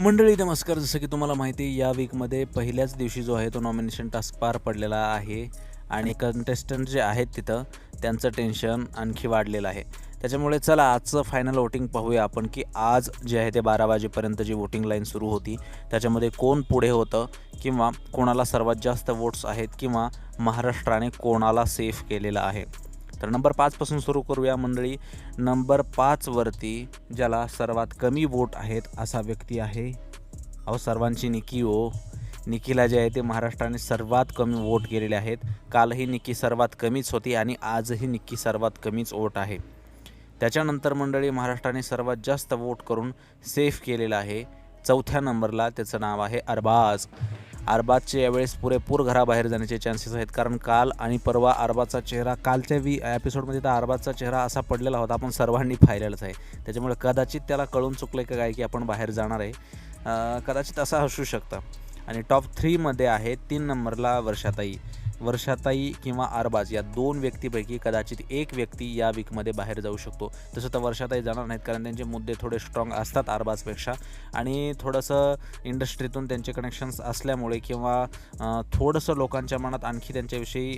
मंडळी नमस्कार. जसं की तुम्हाला माहिती या वीकमध्ये पहिल्याच दिवशी जो आहे तो नॉमिनेशन टास्क पार पडलेला आहे आणि कंटेस्टंट जे आहेत तिथं त्यांचं टेन्शन आणखी वाढलेलं आहे. त्याच्यामुळे चला आजचं फायनल वोटिंग पाहूया आपण की आज जे आहे ते बारा वाजेपर्यंत जी वोटिंग लाईन सुरू होती त्याच्यामध्ये कोण पुढे होतं किंवा कोणाला सर्वात जास्त वोट्स आहेत किंवा महाराष्ट्राने कोणाला सेफ केलेलं आहे. तर नंबर पाचपासून सुरू करूया मंडळी. नंबर पाचवरती ज्याला सर्वात कमी वोट आहेत असा व्यक्ती आहे. अहो सर्वांची निकी ओ निकीला जे आहे ते महाराष्ट्राने सर्वात कमी वोट केलेले आहेत. कालही निकी सर्वात कमीच होती आणि आजही निकी सर्वात कमीच वोट आहे. त्याच्यानंतर मंडळी महाराष्ट्राने सर्वात जास्त वोट करून सेफ केलेलं आहे. चौथ्या नंबरला त्याचं नाव आहे अरबाज. अरबाजचे यावेळेस पुरेपूर घराबाहेर जाण्याचे चान्सेस आहेत. कारण काल आणि परवा अरबाजचा चेहरा कालच्या वी एपिसोडमध्ये तर अरबाजचा चेहरा असा पडलेला होता. आपण सर्वांनी पाहिलेलाच आहे. त्याच्यामुळे कदाचित त्याला कळून चुकलं का काय की आपण बाहेर जाणार आहे. कदाचित असं असू शकतं. आणि टॉप थ्रीमध्ये आहे तीन नंबरला वर्षाताई. वर्षाताई किंवा आरबाज या दोन व्यक्तीपैकी कदाचित एक व्यक्ती या वीकमध्ये बाहेर जाऊ शकतो. तसं तर वर्षाताई जाणार नाहीत कारण त्यांचे मुद्दे थोडे स्ट्रॉंग असतात आरबाजपेक्षा. आणि थोडंसं इंडस्ट्रीतून त्यांचे कनेक्शन्स असल्यामुळे किंवा थोडंसं लोकांच्या मनात आणखी त्यांच्याविषयी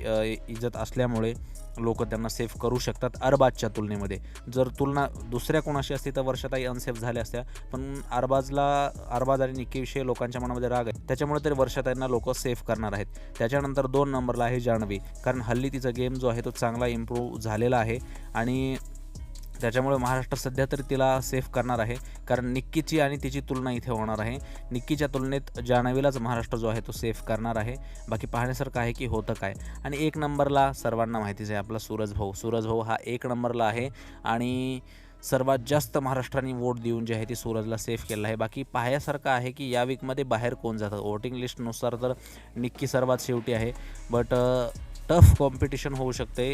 इज्जत असल्यामुळे लोक त्यांना सेफ करू शकतात अरबाजच्या तुलनेमध्ये. जर तुलना दुसऱ्या कोणाशी असती तर वर्षाताई अनसेफ झाल्या असत्या. पण अरबाजला अरबाज आणि निक्कीविषयी लोकांच्या मनामध्ये राग आहे. त्याच्यामुळे तरी वर्षाताईंना लोक सेफ करणार आहेत. त्याच्यानंतर दोन नंबरला आहे जान्हवी. कारण हल्ली तिचा गेम जो आहे तो चांगला इम्प्रूव्ह झालेला आहे. आणि त्याच्यामुळे महाराष्ट्र सध्या तरी तिला सेफ करणार आहे. कारण निक्कीची आणि तिची तुलना इथे होणार आहे. निक्कीच्या तुलनेत जाणवीलाच महाराष्ट्र जो आहे तो सेफ करणार आहे. बाकी पाहण्यासारखं आहे की होतं काय. आणि एक नंबरला सर्वांना माहितीच आहे आपला सूरज भाऊ. सूरज भाऊ हा एक नंबरला आहे. आणि सर्वात जास्त महाराष्ट्राने वोट देऊन जे आहे ते सूरजला सेफ केलं आहे. बाकी पाहण्यासारखं आहे की या वीकमध्ये बाहेर कोण जातं? वोटिंग लिस्टनुसार तर निक्की सर्वात शेवटी आहे. बट टफ कॉम्पिटिशन होऊ शकते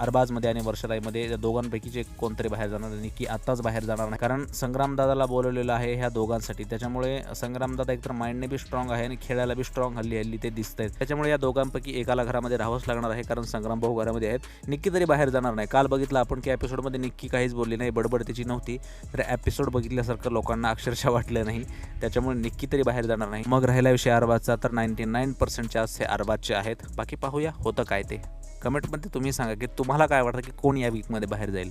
अरबाजमध्ये आणि वर्षराईमध्ये या दोघांपैकीचे कोणतरी बाहेर जाणार आणि की आत्ताच बाहेर जाणार नाही. कारण संग्रामदादाला बोलवलेलं आहे ह्या दोघांसाठी. त्याच्यामुळे संग्रामदादा एकतर माइंडने बी स्ट्रॉंग आहे आणि खेळायला बी स्ट्रॉंग हल्ली हल्ली ते दिसत आहेत त्याच्यामुळे या दोघांपैकी एकाला घरामध्ये राहावंच लागणार आहे कारण संग्राम भाऊ घरामध्ये आहेत. निक्की तरी बाहेर जाणार नाही. काल बघितलं आपण की एपिसोडमध्ये निक्की काहीच बोलली नाही बडबड तिची नव्हती. तर एपिसोड बघितल्यासारखं लोकांना अक्षरशः वाटलं नाही. त्याच्यामुळे निक्की तरी बाहेर जाणार नाही. मग राहिला विषय अरबाजचा तर नाईन्टी नाईन पर्सेंट चान्स हे अरबाजचे आहेत. बाकी पाहूया होतं काय ते. कमेंटमध्ये तुम्ही सांगा की तुम्हाला काय वाटतं की कोण या वीकमध्ये बाहेर जाईल?